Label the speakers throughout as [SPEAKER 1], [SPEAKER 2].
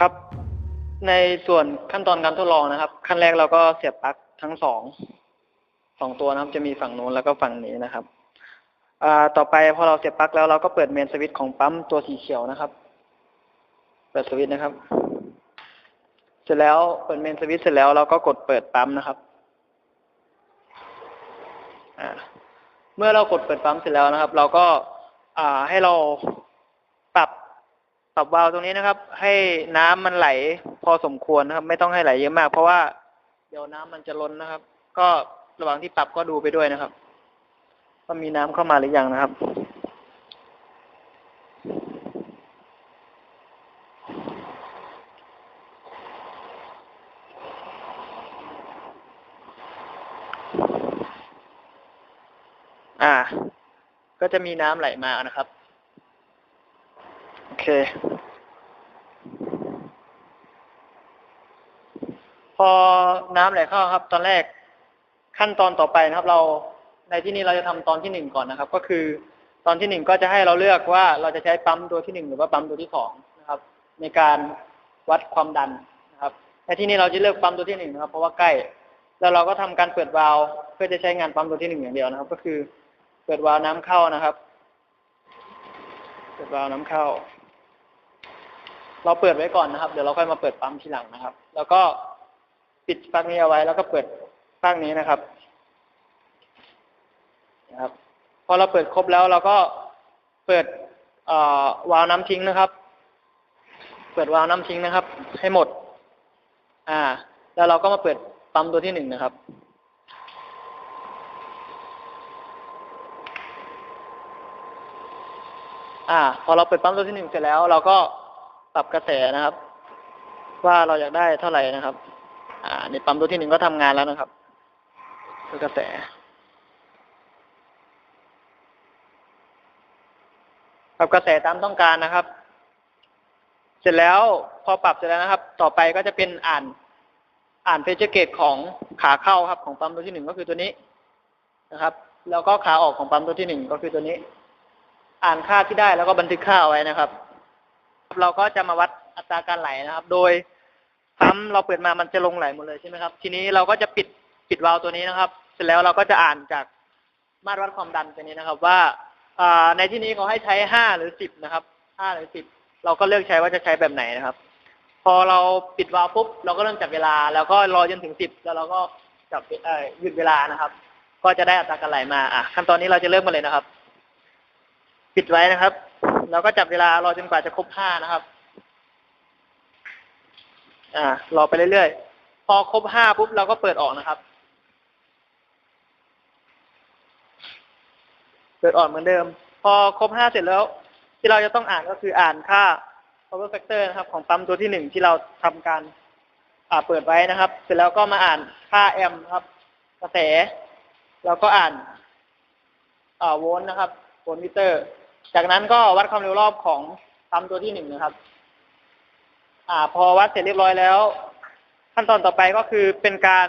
[SPEAKER 1] ครับ ในส่วนขั้นตอนการทดลองนะครับ ขั้นแรกเราก็เสียบปลั๊กทั้งสองสองตัวนะครับ จะมีฝั่งนู้นแล้วก็ฝั่งนี้นะครับต่อไปพอเราเสียบปลั๊กแล้วเราก็เปิดเมนสวิตช์ของปั๊มตัวสีเขียวนะครับ เปิดสวิตช์นะครับ เสร็จแล้วเปิดเมนสวิตช์เสร็จแล้วเราก็กดเปิดปั๊มนะครับเมื่อเรากดเปิดปั๊มเสร็จแล้วนะครับ เราก็าให้เรา ปรับวาล์วตรงนี้นะครับ ให้น้ำมันไหลพอสมควรนะครับ ไม่ต้องให้ไหลเยอะมาก เพราะว่าเดี๋ยวน้ำมันจะล้นนะครับ ก็ระหว่างที่ปรับก็ดูไปด้วยนะครับว่ามีน้ำเข้ามาหรือยังนะครับอ่า ก็จะมีน้ำไหลมานะครับ เค พอน้ำไหลเข้าครับ ตอนแรกขั้นตอนต่อไปนะครับ เราในที่นี้เราจะทำตอนที่หนึ่งก่อนนะครับ ก็คือตอนที่หนึ่งก็จะให้เราเลือกว่าเราจะใช้ปั๊มตัวที่หนึ่งหรือว่าปั๊มตัวที่สองนะครับ ในการวัดความดันนะครับในที่นี้เราจะเลือกปั๊มตัวที่หนึ่งนะครับ เพราะว่าใกล้แล้วเราก็ทำการเปิดวาล์วเพื่อจะใช้งานปั๊มตัวที่หนึ่งอย่างเดียวนะครับ ก็คือเปิดวาล์วน้ำเข้านะครับ เปิดวาล์วน้ำเข้า เราเปิดไว้ก่อนนะครับ เดี๋ยวเราค่อยมาเปิดปั๊มทีหลังนะครับ แล้วก็ปิดปลั๊กนี้เอาไว้ แล้วก็เปิดปลั๊กนี้นะครับนะครับ พอเราเปิดครบแล้วเราก็เปิดวาล์วน้ำทิ้งนะครับ เปิดวาล์วน้ำทิ้งนะครับ ให้หมด อ่า แล้วเราก็มาเปิดปั๊มตัวที่หนึ่งนะครับอ่า พอเราเปิดปั๊มตัวที่หนึ่งเสร็จแล้ว เราก็ ปรับกระแสนะครับ ว่าเราอยากได้เท่าไหร่นะครับ อ่า ในปั๊มตัวที่หนึ่งก็ทำงานแล้วนะครับคือกระแสปรับกระแสตามต้องการนะครับ เสร็จแล้วพอปรับเสร็จแล้วนะครับ ต่อไปก็จะเป็นอ่าน อ่านเพจเกตของขาเข้าครับ ของปั๊มตัวที่หนึ่งก็คือตัวนี้นะครับ แล้วก็ขาออกของปั๊มตัวที่หนึ่งก็คือตัวนี้ อ่านค่าที่ได้แล้วก็บันทึกค่าเอาไว้นะครับ เราก็จะมาวัดอัตราการไหลนะครับ โดยปั๊มเราเปิดมามันจะลงไหลหมดเลยใช่ไหมครับ ทีนี้เราก็จะปิดปิดวาล์วตัวนี้นะครับ เสร็จแล้วเราก็จะอ่านจากมาตรวัดความดันตัวนี้นะครับ ว่าในที่นี้เขาให้ใช้ห้าหรือสิบนะครับห้าหรือสิบเราก็เลือกใช้ว่าจะใช้แบบไหนนะครับ พอเราปิดวาล์วปุ๊บเราก็เริ่มจับเวลา แล้วก็รอจนถึงสิบแล้วเราก็จับหยุดเวลานะครับ ก็จะได้อัตราการไหลมาอะขั้นตอนนี้เราจะเริ่มมาเลยนะครับ ปิดไว้นะครับ แล้วก็จับเวลารอจนกว่าจะครบห้านะครับ อ่ารอไปเรื่อยๆ พอครบห้าปุ๊บเราก็เปิดออกนะครับ เปิดออกเหมือนเดิม พอครบห้าเสร็จแล้ว ที่เราจะต้องอ่านก็คืออ่านค่า power factor นะครับ ของปั๊มตัวที่หนึ่งที่เราทำการอ่าเปิดไว้นะครับ เสร็จแล้วก็มาอ่านค่าแอมป์ครับ กระแส แล้วก็อ่านอ่าโวลต์นะครับโวลต์มิเตอร์ จากนั้นก็วัดความเร็วรอบของปั๊มตัวที่หนึ่งนะครับ อ่า พอวัดเสร็จเรียบร้อยแล้ว ขั้นตอนต่อไปก็คือเป็นการ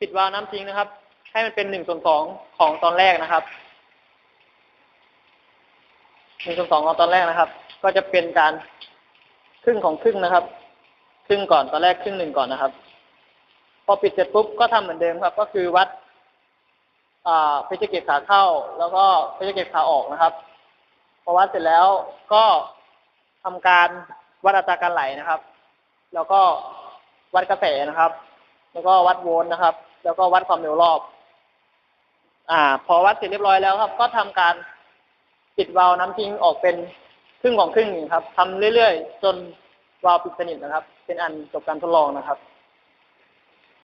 [SPEAKER 1] ปิดวาล์วน้ำทิ้งนะครับ ให้มันเป็นหนึ่งส่วนสองของตอนแรกนะครับหนึ่งส่วนสองของตอนแรกนะครับ ก็จะเป็นการครึ่งของครึ่งนะครับ ครึ่งก่อนตอนแรกครึ่งหนึ่งก่อนนะครับ พอปิดเสร็จปุ๊บก็ทำเหมือนเดิมครับ ก็คือวัด เพชรเกตขาเข้า แล้วก็เพชรเกตขาออกนะครับพอวัดเสร็จแล้วก็ทำการวัดอัตราการไหลนะครับ แล้วก็วัดกระแสนะครับ แล้วก็วัดโวลต์นะครับ แล้วก็วัดความเร็วรอบ อ่า พอวัดเสร็จเรียบร้อยแล้วครับ ก็ทำการปิดวาล์วน้ำทิ้งออกเป็นครึ่งของครึ่งหนึ่งครับทำเรื่อยๆ จนวาล์วปิดสนิทนะครับ เป็นอันจบการทดลองนะครับ